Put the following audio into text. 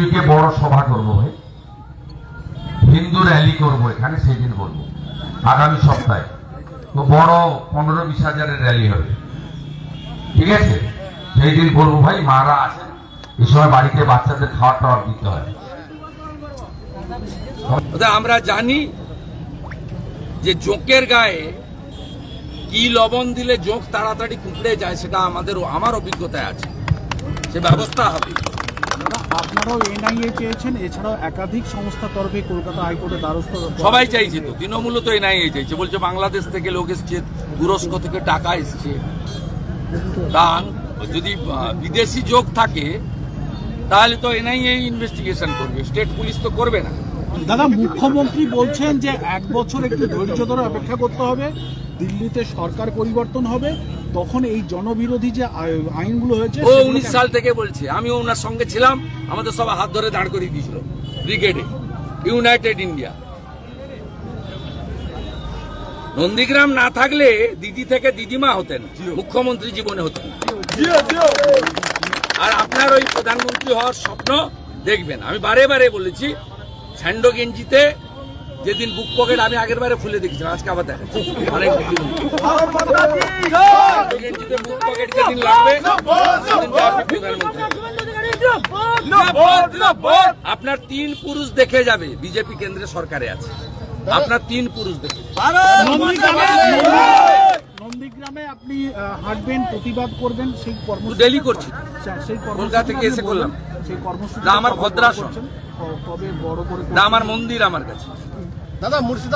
উইকে বড় সভা করব হিন্দু র্যালি করব এখানে, সেদিন বলব। আগামী সপ্তাহে। তো বড় পনেরো বিশ হাজারের র্যালি হবে। ঠিক আছে? সেই দিন বলব ভাই, মারা আছেন এই সময় বাড়িতে বাচ্চাদের খাওয়ার টাওয়ার দিতে হয়। আমরা জানি যে জোঁকের গায়ে কি লবণ দিলে জোঁক তাড়াতাড়ি কুকড়ে যায়, সেটা আমাদের, আমার অভিজ্ঞতায় আছে। সে ব্যবস্থা হবে। আপনারাও এনআইএ চেয়েছেন এছাড়াও একাধিক সংস্থার তরফে কলকাতা হাইকোর্টে দ্বারস্থ সবাই চাইছে তো তৃণমূলও তো এনআইএ চাইছে বলছে বাংলাদেশ থেকে লোক এসছে তুরস্ক থেকে টাকা এসছে। তা যদি বিদেশি যোগ থাকে তাহলে তো এনআইএ ইনভেস্টিগেশন করবে স্টেট পুলিশ তো করবে না। দাদা মুখ্যমন্ত্রী বলছেন যে এক বছর একটু ধৈর্য ধরে অপেক্ষা করতে হবে দিল্লিতে সরকার পরিবর্তন হবে তখন এই জনবিরোধী যে আইনগুলো হয়েছে ও উনিশ সাল থেকে বলছে। আমিও ওনার সঙ্গে ছিলাম আমাদের সব হাত ধরে দাঁড় করিয়ে দিয়েছিল ব্রিগেডে ইউনাইটেড ইন্ডিয়া। নন্দীগ্রাম না থাকলে দিদি থেকে দিদিমা হতেন মুখ্যমন্ত্রী জীবনে হতেন আর আপনার ওই প্রধানমন্ত্রী হওয়ার স্বপ্ন দেখবেন। আমি বারে বারে বলেছি স্যান্ডো গেঞ্জিতে যেদিন বুক পকেট আমি আগের বারে খুলে দেখেছিলাম আজকে আবার দেখাচ্ছি। অনেক বুক পকেট যেদিন লাগবে। আপনার তিন পুরুষ দেখে যাবে বিজেপি কেন্দ্রে সরকারে আছে। আপনার তিন পুরুষ দেখে নন্দীগ্রামে আপনি হাঁটবেন প্রতিবাদ করবেন সেই কর্মসূচি ডেলি করছি। সেই কলকাতা থেকে এসে করলাম। আমার ভদ্রাসন। কবে বড় করে আমার মন্দির আমার কাছে দাদা মুর্শিদাবাদ